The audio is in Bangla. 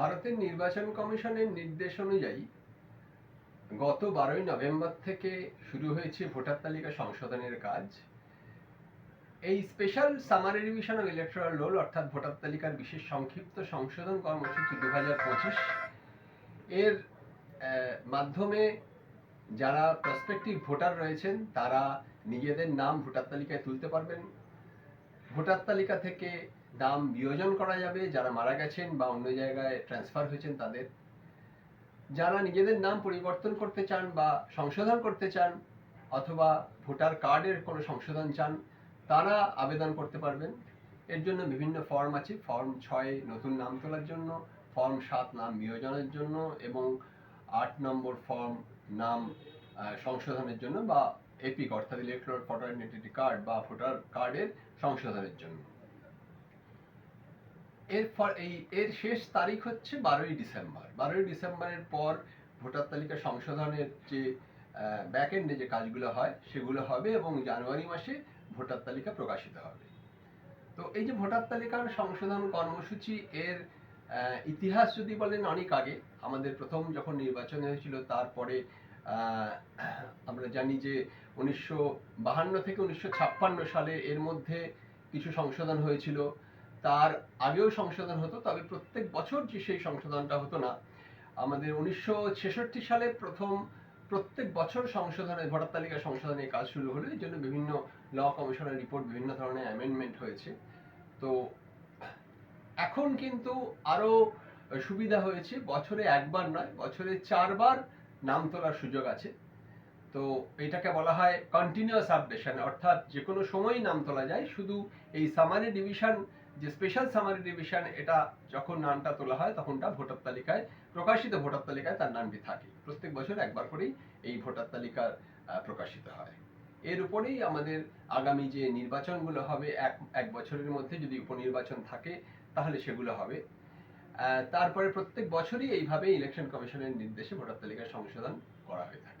ভারতের নির্বাচন কমিশনের নির্দেশ অনুযায়ী গত বারোই নভেম্বর থেকে শুরু হয়েছে ভোটার তালিকা সংশোধনের কাজ। এই special summary revision of electoral roll অর্থাৎ ভোটার তালিকার বিশেষ সংক্ষিপ্ত সংশোধন কর্মসূচি দু হাজার পঁচিশ, এর মাধ্যমে যারা প্রসপেক্টিভ ভোটার রয়েছেন, তারা নিজেদের নাম ভোটার তালিকায় তুলতে পারবেন। ভোটার তালিকা থেকে নাম বিয়োজন করা যাবে। যারা মারা গেছেন বা অন্য জায়গায় ট্রান্সফার হয়েছেন তাদের। যারা নিজেদের নাম পরিবর্তন করতে চান বা সংশোধন করতে চান অথবা ভোটার কার্ডের কোনো সংশোধন চান, তারা আবেদন করতে পারবেন। এর জন্য বিভিন্ন ফর্ম আছে। ফর্ম ছয় নতুন নাম তোলার জন্য ফর্ম সাত নাম বিয়োজনের জন্য এবং আট নম্বর ফর্ম নাম সংশোধনের জন্য বা এপিক, অর্থাৎ ইলেকট্রল ভোটার আইডেন্টিটি কার্ড বা ভোটার কার্ডের সংশোধনের জন্য। এর ফল এই, এর শেষ তারিখ হচ্ছে বারোই ডিসেম্বর। বারোই ডিসেম্বরের পর ভোটার তালিকা সংশোধনের যে ব্যাক এন্ডে যে কাজগুলো হয়, সেগুলো হবে এবং জানুয়ারি মাসে ভোটার তালিকা প্রকাশিত হবে। তো এই যে ভোটার তালিকার সংশোধন কর্মসূচি, এর ইতিহাস যদি বলেন অনেক আগে, আমাদের প্রথম যখন নির্বাচন হয়েছিল, তারপরে আমরা জানি যে উনিশশো বাহান্ন থেকে উনিশশো ছাপ্পান্ন সালে এর মধ্যে কিছু সংশোধন হয়েছিল। তার আগেও সংশোধন হতো, তবে প্রত্যেক বছর যে সেই সংশোধনটা হতো না। আমাদের উনিশশো ছেষট্টি সালে প্রথম প্রত্যেক বছর সংশোধনের, ভোটার তালিকা সংশোধনের কাজ শুরু হলো। এই জন্য বিভিন্ন ল কমিশনের রিপোর্ট, বিভিন্ন ধরনের অ্যামেন্ডমেন্ট হয়েছে। তো এখন কিন্তু আরও সুবিধা হয়েছে। বছরে একবার নয়, বছরে চারবার নাম তোলার সুযোগ আছে। তো এটাকে বলা হয় কন্টিনিউয়াস আপডেশন অর্থাৎ যে কোনো সময়ই নাম তোলা যায়। শুধু এই সামারি ডিভিশন যে স্পেশাল সামারি ডিভিশন এটা যখন নামটা তোলা হয় তখনটা ভোটার তালিকায়, প্রকাশিত ভোটার তালিকায় তার নামটি থাকে। প্রত্যেক বছর একবার করেই এই ভোটার তালিকা প্রকাশিত হয়। এর উপরেই আমাদের আগামী যে নির্বাচনগুলো হবে, এক এক বছরের মধ্যে যদি উপনির্বাচন থাকে, তাহলে সেগুলো হবে। তারপরে প্রত্যেক বছরই এইভাবে ইলেকশন কমিশনের নির্দেশে ভোটার তালিকা সংশোধন করা হয়ে থাকে।